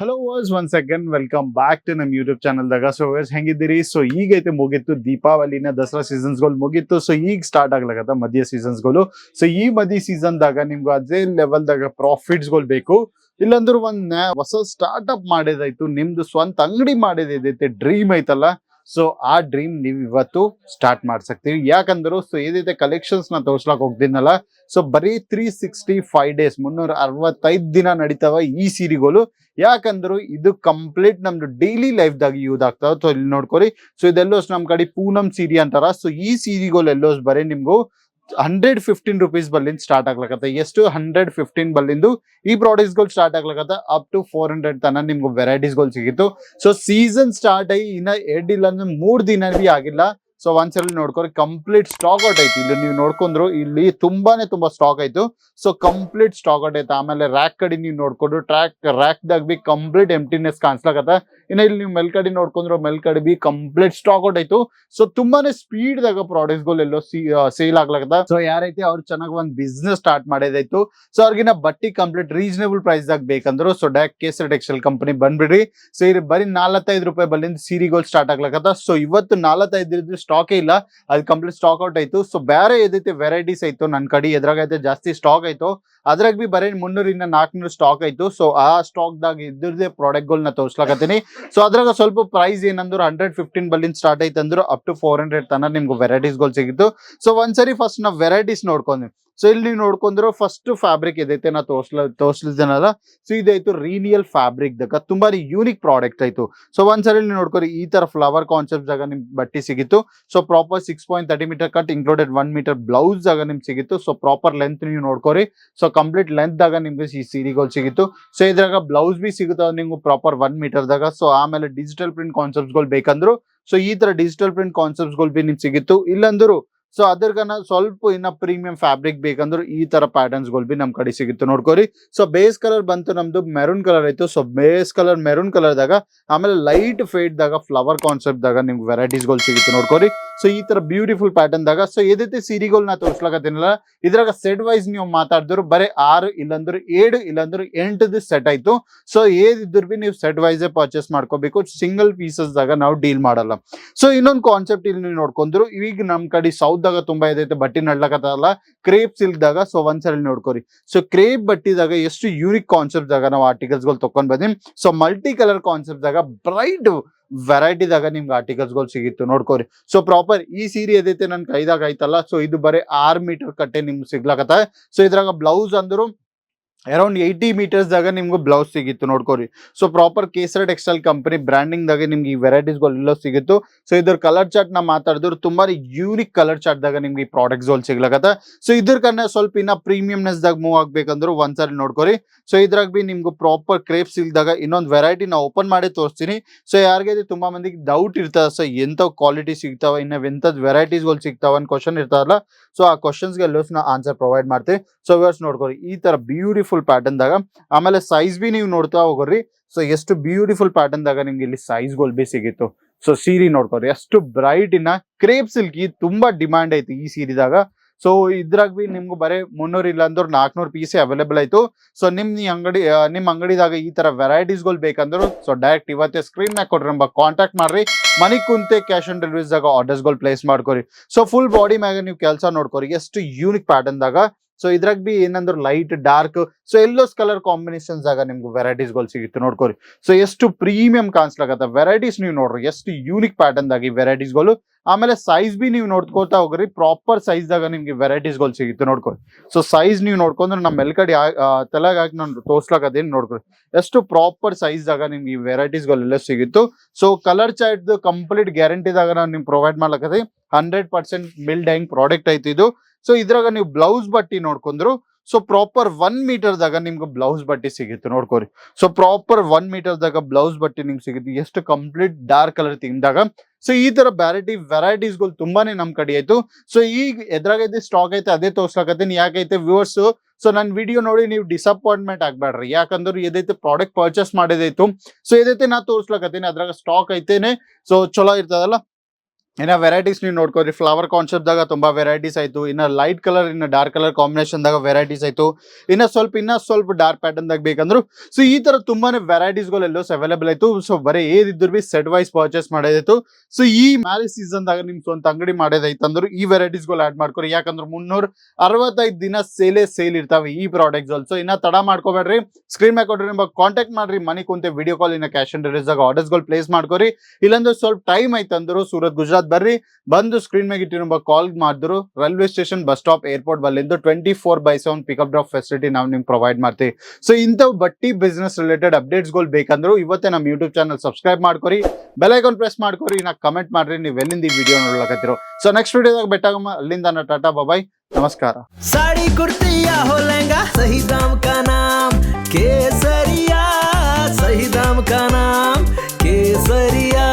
Hello was one second welcome back to ನಮ್ಮ YouTube ಚಾನಲ್ದಾಗ so ವರ್ಸ್ ಹೆಂಗಿದ್ದೀರಿ? ಸೊ ಈಗೈತೆ ಮುಗೀತು ದೀಪಾವಳಿನ ದಸರಾ ಸೀಸನ್ಸ್ಗಳು ಮುಗೀತು. ಸೊ ಈಗ ಸ್ಟಾರ್ಟ್ ಆಗ್ಲಾಗತ್ತ ಮಧ್ಯ ಸೀಸನ್ಸ್ಗಳು ಸೊ ಈ ಮಧ್ಯ ಸೀಸನ್ದಾಗ ನಿಮ್ಗೆ ಅದೇ ಲೆವೆಲ್ದಾಗ ಪ್ರಾಫಿಟ್ಸ್ಗಳು ಬೇಕು. ಇಲ್ಲಾಂದ್ರೆ ಒಂದ್ ಹೊಸ ಸ್ಟಾರ್ಟ್ ಅಪ್ ಮಾಡೋದಾಯ್ತು. ನಿಮ್ದು ಸ್ವಂತ ಅಂಗಡಿ ಮಾಡೋದೈತೆ ಡ್ರೀಮ್ ಐತಲ್ಲ? ಸೊ ಆ ಡ್ರೀಮ್ ನೀವು ಇವತ್ತು ಸ್ಟಾರ್ಟ್ ಮಾಡ್ಸಕ್ತೀವಿ. ಯಾಕಂದ್ರು ಸೊ ಏನಿದೆ ಕಲೆಕ್ಷನ್ಸ್ನ ತೋರ್ಸ್ಲಾಕ್ ಹೋಗ್ತೀನಲ್ಲ ಸೊ ಬರೀ ತ್ರೀ ಸಿಕ್ಸ್ಟಿ ಫೈವ್ ಡೇಸ್ ಮುನ್ನೂರ ಅರವತ್ತೈದು ದಿನ ನಡೀತಾವ ಈ ಸೀರೆಗಳು ಯಾಕಂದ್ರು, ಇದು ಕಂಪ್ಲೀಟ್ ನಮ್ದು ಡೈಲಿ ಲೈಫ್ ದಾಗ ಯೂಸ್ ಆಗ್ತಾವ. ಸೊ ಇಲ್ಲಿ ನೋಡ್ಕೊರಿ ಸೊ ಇದೆಲ್ಲೋಸ್ ನಮ್ ಕಡೆ ಪೂನಮ್ ಸೀರಿ ಅಂತಾರ. ಸೊ ಈ ಸೀರೆಗಳು ಎಲ್ಲೋಸ್ ಬರೀ ನಿಮ್ಗೂ ಹಂಡ್ರೆಡ್ ಫಿಫ್ಟೀನ್ ರುಪೀಸ್ ಬಲ್ಲಿಂದ ಸ್ಟಾರ್ಟ್ ಆಗ್ಲಕತ್ತ. ಎಷ್ಟು? ಹಂಡ್ರೆಡ್ ಫಿಫ್ಟೀನ್ ಬಲ್ಲಿಂದು ಈ ಪ್ರಾಡಕ್ಟ್ಸ್ಗಳು ಸ್ಟಾರ್ಟ್ ಆಗ್ಲಕತ್ತ. ಅಪ್ ಟು ಫೋರ್ ಹಂಡ್ರೆಡ್ ತನ ನಿಮ್ಗೆ ವೆರೈಟೀಸ್ಗಳು ಸಿಗಿತ್ತು. ಸೊ ಸೀಸನ್ ಸ್ಟಾರ್ಟ್ ಆಗಿ ಇನ್ನ ಎರಡಿಲ್ಲ ಅಂದ್ರೆ ಮೂರ್ ದಿನ ಬಿ ಆಗಿಲ್ಲ. ಸೊ ಒಂದ್ಸಲ ನೋಡ್ಕೊರಿ ಕಂಪ್ಲೀಟ್ ಸ್ಟಾಕ್ ಔಟ್ ಐತಿ ಇಲ್ಲಿ ನೀವು ನೋಡ್ಕೊಂಡ್ರು, ಇಲ್ಲಿ ತುಂಬಾನೇ ತುಂಬಾ ಸ್ಟಾಕ್ ಆಯ್ತು. ಸೊ ಕಂಪ್ಲೀಟ್ ಸ್ಟಾಕ್ ಔಟ್ ಐತೆ ಆಮೇಲೆ ರ್ಯಾಕ್ ಕಡೆ ನೀವು ನೋಡ್ಕೊಂಡ್ರು ಟ್ರ್ಯಾಕ್ ರ್ಯಾಕ್ ದಾಗ ಬಿ ಕಂಪ್ಲೀಟ್ ಎಂಟಿನೆಸ್ ಕಾಣಿಸ್ಲಾಗತ್ತ. ಇನ್ನ ಇಲ್ಲಿ ನೀವು ಮೇಲ್ಕಡೆ ನೋಡ್ಕೊಂಡ್ರು ಮೇಲ್ಕಡೆ ಬಿ ಕಂಪ್ಲೀಟ್ ಸ್ಟಾಕ್ ಔಟ್ ಆಯ್ತು. ಸೊ ತುಂಬಾನೇ ಸ್ಪೀಡ್ ದಾಗ ಪ್ರಾಡಕ್ಟ್ಸ್ಗಳು ಎಲ್ಲೋ ಸೇಲ್ ಆಗ್ಲಾಕತ್ತ ಸೊ ಯಾರೈತೆ ಅವ್ರು ಚೆನ್ನಾಗಿ ಒಂದ್ ಬಿಸ್ನೆಸ್ ಸ್ಟಾರ್ಟ್ ಮಾಡಿದಾಯ್ತು. ಸೊ ಅವ್ರಿಗಿನ ಬಟ್ಟಿ ಕಂಪ್ಲೀಟ್ ರೀಸನೇಬಲ್ ಪ್ರೈಸ್ ದಾಗ ಬೇಕಂದ್ರು so direct Kesari textile company ಬಂದ್ಬಿಡ್ರಿ. So ಬರೀ ನಾಲ್ಕೈದು ರೂಪಾಯಿ ಬಲ್ಲಿಂದ ಸೀರಿಗಳು ಸ್ಟಾರ್ಟ್ ಆಗ್ಲಕತ್ತ ಸೊ ಇವತ್ತು ನಾಲ್ಕೈದು ಸ್ಟಾಕೇ ಇಲ್ಲ. ಅದು ಕಂಪ್ಲೀಟ್ ಸ್ಟಾಕ್ ಔಟ್ ಆಯ್ತು. ಸೊ ಬೇರೆ ಏದೈತೆ ವೆರೈಟೀಸ್ ಆಯ್ತು ನನ್ನ ಕಡೆ ಎದ್ರಾಗೈತೆ ಜಾಸ್ತಿ ಸ್ಟಾಕ್ ಆಯ್ತು. ಅದ್ರಾಗ ಬಿ ಬರೀ ಮುನ್ನೂರಿಂದ ನಾಲ್ಕುನೂರು ಸ್ಟಾಕ್ ಆಯ್ತು. ಸೊ ಆ ಸ್ಟಾಕ್ ದಾಗ ಇದ್ರದೇ ಪ್ರಾಡಕ್ಟ್ ಗಳನ್ನ ತೋರ್ಸ್ಲಾಕತ್ತೀನಿ. ಸೊ ಅದ್ರಾಗ ಸ್ವಲ್ಪ ಪ್ರೈಸ್ ಏನಂದ್ರೆ ಹಂಡ್ರೆಡ್ ಫಿಫ್ಟೀನ್ ಬಲ್ಲಿಂದ ಸ್ಟಾರ್ಟ್ ಆಯ್ತು ಅಂದ್ರು ಅಪ್ ಟು ಫೋರ್ ಹಂಡ್ರೆಡ್ ತನಕ ನಿಮ್ಗೆ ವೆರೈಟೀಸ್ಗಳು ಸಿಗಿತ್ತು. ಸೊ ಒಂದ್ಸರಿ ಫಸ್ಟ್ ನಾವು ವೆರೈಟೀಸ್ ನೋಡ್ಕೊಂಡ್ವಿ. ಸೊ ಇಲ್ಲಿ ನೀವು ನೋಡ್ಕೊಂಡಿರೋ ಫಸ್ಟ್ ಫ್ಯಾಬ್ರಿಕ್ ಇದೈತೆ, ನಾ ತೋರ್ಸ್ಲ, ತೋರಿಸ್ಲಿದ್ದೇನಲ್ಲ? ಸೊ ಇದಾಯ್ತು ರೀನಿಯಲ್ ಫ್ಯಾಬ್ರಿಕ್ ದಾಗ ತುಂಬಾ ಯೂನಿಕ್ ಪ್ರಾಡಕ್ಟ್ ಆಯ್ತು. ಸೊ ಒಂದ್ಸರಿ ನೀವು ನೋಡ್ಕೊರಿ, ಈ ತರ ಫ್ಲವರ್ ಕಾನ್ಸೆಪ್ಟ್ ಜಾಗ ನಿಮ್ ಬಟ್ಟಿ ಸಿಗಿತ್ತು. So proper six point thirty meter cut included one meter blouse ಜಾಗ ನಿಮ್ಗೆ ಸಿಗಿತ್ತು. ಸೊ ಪ್ರಾಪರ್ ಲೆಂತ್ ನೀವು ನೋಡ್ಕೊರಿ. ಸೊ ಕಂಪ್ಲೀಟ್ ಲೆಂತ್ ದಾಗ ನಿಮ್ಗೆ ಈ ಸೀರಿಗಳು ಸಿಗಿತ್ತು. ಸೊ ಇದ್ರಾಗ ಬ್ಲೌಸ್ ಬಿ ಸಿಗುತ್ತೆ ನಿಮ್ಗೆ ಪ್ರಾಪರ್ ಒನ್ ಮೀಟರ್ ದಾಗ. ಸೊ ಆಮೇಲೆ ಡಿಜಿಟಲ್ ಪ್ರಿಂಟ್ ಕಾನ್ಸೆಪ್ಟ್ಸ್ಗಳು ಬೇಕಂದ್ರು. ಸೊ ಈ ತರ ಡಿಜಿಟಲ್ ಪ್ರಿಂಟ್ ಕಾನ್ಸೆಪ್ಟ್ಸ್ಗಳು ಬಿ ನಿಮ್ಗೆ ಸಿಗಿತ್ತು. ಇಲ್ಲಂದ್ರು ಸೊ ಅದ್ರಗನ ಸ್ವಲ್ಪ ಇನ್ನ ಪ್ರೀಮಿಯಂ ಫ್ಯಾಬ್ರಿಕ್ ಬೇಕಂದ್ರೆ ಈ ತರ ಪ್ಯಾಟರ್ನ್ಸ್ಗಳು ಬಿ ನಮ್ ಕಡೆ ಸಿಗುತ್ತೆ. ನೋಡ್ಕೋರಿ. ಸೊ ಬೇಸ್ ಕಲರ್ ಬಂತು ನಮ್ದು ಮೆರೂನ್ ಕಲರ್ ಆಯ್ತು. So base colour maroon colour ದಾಗ ಆಮೇಲೆ ಲೈಟ್ ಫೇಡ್ ದಾಗ ಫ್ಲವರ್ ಕಾನ್ಸೆಪ್ಟ್ ದಾಗ ನಿಮ್ಗೆ ವೆರೈಟೀಸ್ಗಳು ಸಿಗುತ್ತೆ. ನೋಡ್ಕೋರಿ. ಸೊ ಈ ತರ ಬ್ಯೂಟಿಫುಲ್ ಪ್ಯಾಟರ್ನ್ ದಾಗ ಸೊ ಏದೈತೆ ನಾ ತೋರ್ಸ್ಲಾಕತ್ತೀನಲ್ಲ, ಇದ್ರಾಗ ಸೆಟ್ ವೈಸ್ ನೀವು ಮಾತಾಡಿದ್ರು ಬರೇ ಆರು ಇಲ್ಲಂದ್ರೆ ಏಳು ಇಲ್ಲಂದ್ರೆ ಎಂಟದು ಸೆಟ್ ಆಯ್ತು. ಸೊ ಏದಿದ್ರು ಬಿ ನೀವು ಸೆಟ್ ವೈಸೇ ಪರ್ಚೇಸ್ ಮಾಡ್ಕೋಬೇಕು. ಸಿಂಗಲ್ ಪೀಸಸ್ ದಾಗ ನಾವು ಡೀಲ್ ಮಾಡಲ್ಲ. ಸೊ ಇನ್ನೊಂದು ಕಾನ್ಸೆಪ್ಟ್ ಇಲ್ಲಿ ನೀವು ನೋಡ್ಕೊಂಡ್ರು, ಈಗ ನಮ್ ಕಡೆ ಸೌತ್ ದಾಗ ತುಂಬಾ ಇದೈತೆ, ಬಟ್ಟಿ ನಡ್ಲಕತ್ತಲ್ಲ ಕ್ರೇಪ್ ಸಿಲ್ಕ್ ದಾಗ ಸೊ ಒಂದ್ಸಲ ನೋಡ್ಕೋರಿ. ಸೊ ಕ್ರೇಪ್ ಬಟ್ಟಿದಾಗ ಎಷ್ಟು ಯೂನಿಕ್ ಕಾನ್ಸೆಪ್ಟ್ ದಾಗ ನಾವು ಆರ್ಟಿಕಲ್ಸ್ಗಳು ತಕೊಂಡ್ ಬಂದಿನಿ. ಸೊ ಮಲ್ಟಿ ಕಲರ್ ಕಾನ್ಸೆಪ್ಟ್ ದಾಗ ಬ್ರೈಟ್ ವೆರೈಟಿದಾಗ ನಿಮ್ಗೆ ಆರ್ಟಿಕಲ್ಸ್ಗಳು ಸಿಗಿತ್ತು, ನೋಡ್ಕೋರಿ. ಸೊ ಪ್ರಾಪರ್ ಈ ಸೀರೆ ಏದೈತೆ ನನ್ ಕೈದಾಗ ಐತಲ್ಲ ಸೊ ಇದು ಬರೀ ಆರ್ ಮೀಟರ್ ಕಟ್ಟೆ ನಿಮ್ಗೆ ಸಿಗ್ಲಾಕತ್ತ ಸೊ ಇದ್ರಾಗ ಬ್ಲೌಸ್ ಅಂದ್ರು ಅರೌಂಡ್ ಏಯ್ಟಿ ಮೀಟರ್ಸ್ ದಾಗ ನಿಮ್ಗೆ ಬ್ಲೌಸ್ ಸಿಗಿತ್ತು ನೋಡ್ಕೋರಿ so proper Kesara textile company branding ದಾಗ ನಿಮ್ಗೆ ಈ ವೆರೈಟೀಸ್ ಎಲ್ಲ ಸಿಗುತ್ತೆ. ಸೊ ಇದ್ರ ಕಲರ್ ಚಾರ್ಟ್ ನಾ ಮಾತಾಡಿದ್ರು ತುಂಬಾ ಯೂನಿಕ್ ಕಲರ್ ಚಾರ್ಟ್ ದಾಗ ನಿಮ್ಗೆ ಈ ಪ್ರಾಡಕ್ಟ್ಸ್ಗಳು ಸಿಗ್ಲಕತ್ತ. ಸೊ ಇದ್ರ ಕನ್ನ ಸ್ವಲ್ಪ ಇನ್ನ ಪ್ರೀಮಿಯಂನೆಸ್ ದಾಗ ಮೂವ್ ಆಗ್ಬೇಕಂದ್ರೆ ಒಂದ್ಸರಿ ನೋಡ್ಕೋರಿ ಸೊ ಇದ್ರಾಗ ಬಿ ನಿಮ್ಗೆ ಪ್ರಾಪರ್ ಕ್ರೇಪ್ ಸಿಲ್ದಾಗ ಇನ್ನೊಂದು ವೆರೈಟಿ ನಾ ಓಪನ್ ಮಾಡಿ ತೋರಿಸ್ತೀನಿ. ಸೊ ಯಾರಿಗೆ ತುಂಬಾ ಮಂದಿಗೆ ಡೌಟ್ ಇರ್ತದ, ಸೊ ಎಂತ ಕ್ವಾಲಿಟಿ ಸಿಗ್ತಾವ, ಇನ್ನ ಎಂತದ್ ವೆರೈಟೀಸ್ಗಳು ಸಿಗ್ತಾವ ಅಂತ ಕ್ವಶನ್ ಇರ್ತಾರಲ್ಲ. ಸೊ ಆ ಕ್ವಶನ್ಸ್ಗೆ ನಾ ಆನ್ಸರ್ ಪ್ರೊವೈಡ್ ಮಾಡ್ತೀವಿ ಸೊ ವ್ಯೂವರ್ಸ್ ನೋಡ್ಕೊರಿ ಈ ತರ ಬ್ಯೂಟಿಫುಲ್ ಪ್ಯಾಟರ್ನ್ ದಾಗ. ಆಮೇಲೆ ಸೈಜ್ ಬಿ ನೀವು ನೋಡ್ತಾ ಹೋಗೋರಿ. ಸೊ ಎಷ್ಟು ಬ್ಯೂಟಿಫುಲ್ ಪ್ಯಾಟರ್ನ್ ದಾಗ ನಿಮ್ಗೆ ಇಲ್ಲಿ ಸೈಜ್ಗಳು ಬಿ ಸಿಗಿತ್ತು. ಸೊ ಸೀರೆ ನೋಡ್ಕೋರಿ ಎಷ್ಟು ಬ್ರೈಟ್ ಇನ್ನ ಕ್ರೇಪ್ ಸಿಲ್ಕ್ ತುಂಬಾ ಡಿಮಾಂಡ್ ಐತಿ ಈ ಸೀರೆದಾಗ ಸೊ ಇದ್ರಾಗ ಬಿ ನಿಮ್ಗೆ ಬರೀ ಮುನ್ನೂರ್ ಇಲ್ಲ ಅಂದ್ರೆ ನಾಲ್ಕುನೂರು ಪೀಸೇ ಅವೈಲೇಬಲ್ ಆಯ್ತು. ಸೊ ನಿಮ್ ಅಂಗಡಿ ನಿಮ್ ಅಂಗಡಿದಾಗ ಈ ತರ ವೆರೈಟೀಸ್ಗಳು ಬೇಕಂದ್ರು ಸೊ ಡೈರೆಕ್ಟ್ ಇವತ್ತೇ ಸ್ಕ್ರೀನ್ ನಾಗ ಕೊಡ್ರಿ ನಂಬರ್. ಕಾಂಟ್ಯಾಕ್ಟ್ ಮಾಡ್ರಿ. ಮನಿ ಕುಂತೆ ಕ್ಯಾಶ್ ಆನ್ ಆರ್ಡರ್ಸ್ಗಳು ಪ್ಲೇಸ್ ಮಾಡ್ಕೊರಿ. ಸೊ ಫುಲ್ ಬಾಡಿ ಮ್ಯಾಗ ನೀವು ಕೆಲಸ ನೋಡ್ಕೊರಿ. ಎಷ್ಟು ಯೂನಿಕ್ ಪ್ಯಾಟರ್ನ್ ದಾಗ ಸೊ ಇದ್ರಾಗ ಬಿ ಏನಂದ್ರೆ light dark so ಎಲ್ಲೋಸ್ colour combinations ಆಗ ನಿಮ್ಗೆ ವೆರೈಟೀಸ್ಗಳು ಸಿಗುತ್ತೆ ನೋಡ್ಕೋರಿ ಸೊ ಎಷ್ಟು ಪ್ರೀಮಿಯಂ ಕಾಣಿಸ್ಲಾಗತ್ತ ವೆರೈಟೀಸ್ ನೀವು ನೋಡ್ರಿ, ಎಷ್ಟು ಯೂನಿಕ್ ಪ್ಯಾಟರ್ನ್ ದಾಗಿ ವೆರೈಟೀಸ್ಗಳು ಆಮೇಲೆ ಸೈಜ್ ಬಿ ನೀವು ನೋಡ್ಕೋತಾ ಹೋಗ್ರಿ. ಪ್ರಾಪರ್ ಸೈಜ್ದಾಗ ನಿಮ್ಗೆ ವೆರೈಟೀಸ್ಗಳು ಸಿಗುತ್ತೆ ನೋಡ್ಕೊಳ್ಳಿ ಸೊ ಸೈಜ್ ನೀವು ನೋಡ್ಕೊಂಡ್ರೆ ನಮ್ಮ ಮೆಲ್ಕಡೆ ತಲೆಗೆ ಹಾಕಿ ನಾನು ತೋರ್ಸ್ಲಾಕದೇನು ನೋಡ್ಕೊಳ್ಳಿ ಎಷ್ಟು ಪ್ರಾಪರ್ ಸೈಜ್ದಾಗ ನಿಮ್ಗೆ ಈ ವೆರೈಟೀಸ್ ಸಿಗುತ್ತೆ. ಸೊ ಕಲರ್ ಚಾರ್ಟ್ ಕಂಪ್ಲೀಟ್ ಗ್ಯಾರಂಟಿದಾಗ ನಾನು ನಿಮ್ಗೆ provide ಮಾಡ್ಲಕತ್ತಿ hundred percent mild hang product ಐತಿ ಇದು. ಸೊ ಇದ್ರಾಗ ನೀವು ಬ್ಲೌಸ್ ಬಟ್ಟಿ ನೋಡ್ಕೊಂಡ್ರು. ಸೊ ಪ್ರಾಪರ್ ಒನ್ ಮೀಟರ್ದಾಗ ನಿಮ್ಗೆ ಬ್ಲೌಸ್ ಬಟ್ಟಿ ಸಿಗುತ್ತೆ ನೋಡ್ಕೋರಿ ಸೊ ಪ್ರಾಪರ್ ಒನ್ ಮೀಟರ್ದಾಗ ಬ್ಲೌಸ್ ಬಟ್ಟಿ ನಿಮ್ಗೆ ಸಿಗುತ್ತೆ. ಎಷ್ಟು ಕಂಪ್ಲೀಟ್ ಡಾರ್ಕ್ ಕಲರ್ ತಿಂದಾಗ ಸೊ ಈ ತರ ವೆರೈಟಿ ವೆರೈಟೀಸ್ಗಳು ತುಂಬಾನೇ ನಮ್ ಕಡೆ ಆಯ್ತು. ಸೊ ಈಗ ಎದ್ರಾಗೈತೆ ಸ್ಟಾಕ್ ಐತೆ, ಅದೇ ತೋರ್ಸ್ಲಾಕತ್ತೀನಿ. ಯಾಕೈತೆ ವ್ಯೂವರ್ಸ್ ಸೊ ನನ್ನ ವಿಡಿಯೋ ನೋಡಿ ನೀವು ಡಿಸಪಾಯಿಂಟ್ಮೆಂಟ್ ಆಗ್ಬೇಡ್ರಿ ಯಾಕಂದ್ರೆ ಏದೈತೆ ಪ್ರಾಡಕ್ಟ್ ಪರ್ಚೇಸ್ ಮಾಡಿದೈತು. ಸೊ ಏದೈತೆ ನಾ ತೋರ್ಸ್ಲಾಕತ್ತೀನಿ. ಅದ್ರಾಗ ಸ್ಟಾಕ್ ಐತೇನೆ. ಸೊ ಚಲೋ ಇರ್ತದಲ್ಲ? ಇನ್ನ ವೆರೈಟೀಸ್ ನೀವು ನೋಡ್ಕೋರಿ ಫ್ಲವರ್ ಕಾನ್ಸೆಪ್ಟ್ ದಾಗ ತುಂಬಾ ವೆರೈಟೀಸ್ ಆಯ್ತು. ಇನ್ನ ಲೈಟ್ ಕಲರ್ ಇನ್ನ ಡಾರ್ಕ್ ಕಲರ್ ಕಾಂಬಿನೇಷನ್ ದಾಗ ವೆರೈಟೀಸ್ ಆಯ್ತು. ಇನ್ನ ಸ್ವಲ್ಪ ಇನ್ನ ಸ್ವಲ್ಪ ಡಾರ್ಕ್ ಪ್ಯಾಟರ್ನ್ ದಾಗ ಬೇಕಂದ್ರು ಸೊ ಈ ತರ ತುಂಬಾನೇ ವೆರೈಟೀಸ್ಗಳು ಎಲ್ಲೋ ಅವೈಲೇಬಲ್ ಆಯ್ತು. ಸೊ ಬರೀ ಏದಿದ್ರು ಬಿ ಸೆಟ್ ವೈಸ್ ಪರ್ಚೇಸ್ ಮಾಡೋದಾಯ್ತು. ಸೊ ಈ ಮ್ಯಾರೇಜ್ ಸೀಸನ್ ದಾಗ ನಿಮ್ ಸ್ವಂತ ಅಂಗಡಿ ಮಾಡೋದಾಯ್ತಂದ್ರು, ಈ ವೆರೈಟೀಸ್ಗಳು ಆಡ್ ಮಾಡ್ಕೊರಿ. ಯಾಕಂದ್ರೆ ಮುನ್ನೂರ ಅರವತ್ತೈದು ದಿನ ಸೇಲೆ ಸೇಲ್ ಇರ್ತಾವೆ ಈ ಪ್ರಾಡಕ್ಟ್ಸ್ ಆಲ್ಸೋ ಇನ್ನ ತಡ ಮಾಡ್ಕೋಬೇಡ್ರಿ. ಸ್ಕ್ರೀನ್ ಮ್ಯಾಕ್ ಕೊಡ್ರಿ ನಿಮಗೆ ಕಾಂಟ್ಯಾಕ್ಟ್ ಮಾಡ್ರಿ. ಮನಿ ಕುಂತೆ ವಿಡಿಯೋ ಕಾಲ್ ಇನ್ನ ಕ್ಯಾಶ್ ಆನ್ ಡೆಲಿವರಿ ದಾಗ ಆರ್ಡರ್ಸ್ಗಳು ಪ್ಲೇಸ್ ಮಾಡ್ಕೊರಿ. ಇಲ್ಲಂದ್ರೆ ಸ್ವಲ್ಪ ಟೈಮ್ ಆಯ್ತಂದ್ರು ಸೂರತ್ ಗುಜರಾತ್ ಇವತ್ತು ಬರ್ರಿ. ಬಂದು ಸ್ಕ್ರೀನ್ ಮೇಲೆ ಇಟ್ಟಿರೋ ಕಾಲ್ ಮಾಡಿದ್ರು. Railway station bus stop airport ಬಲ್ಲಿಂದು twenty four by seven pickup drop facility ನಾವು ನಿಮ್ಗೆ ಪ್ರೊವೈಡ್ ಮಾಡ್ತೀವಿ. ಸೊ ಇಂಥ ಬಟ್ಟಿ ಬಿಸ್ನೆಸ್ ರಿಲೇಟೆಡ್ ಅಪ್ಡೇಟ್ಸ್ಗಳು ಬೇಕಂದ್ರು ಇವತ್ತೇ ನಮ್ಮ ಯೂಟ್ಯೂಬ್ ಚಾನಲ್ ಸಬ್ಸ್ಕ್ರೈಬ್ ಮಾಡ್ಕೊರಿ. ಬೆಲೈಕಾನ್ ಪ್ರೆಸ್ ಮಾಡ್ಕೊರಿ. ನಾ ಕಮೆಂಟ್ ಮಾಡ್ರಿ. ನೀವು ಎಲ್ಲಿಂದ ಈ ವಿಡಿಯೋ ನೋಡ್ಲಕತ್ತಿರೋ. ಸೊ ನೆಕ್ಸ್ಟ್ ವಿಡಿಯೋದಾಗ ಬೆಟ್ಟಾಗಮ್ಮ ಅಲ್ಲಿಂದ ನಾ ಟಾಟಾ ಬಾಬಾಯ್ ನಮಸ್ಕಾರ. ಸಾಡಿ ಕುರ್ತಿಯಾ ಕೇಸರಿಯಾ ಕಾ ನಾಮ್ ಕೇಸರಿಯಾ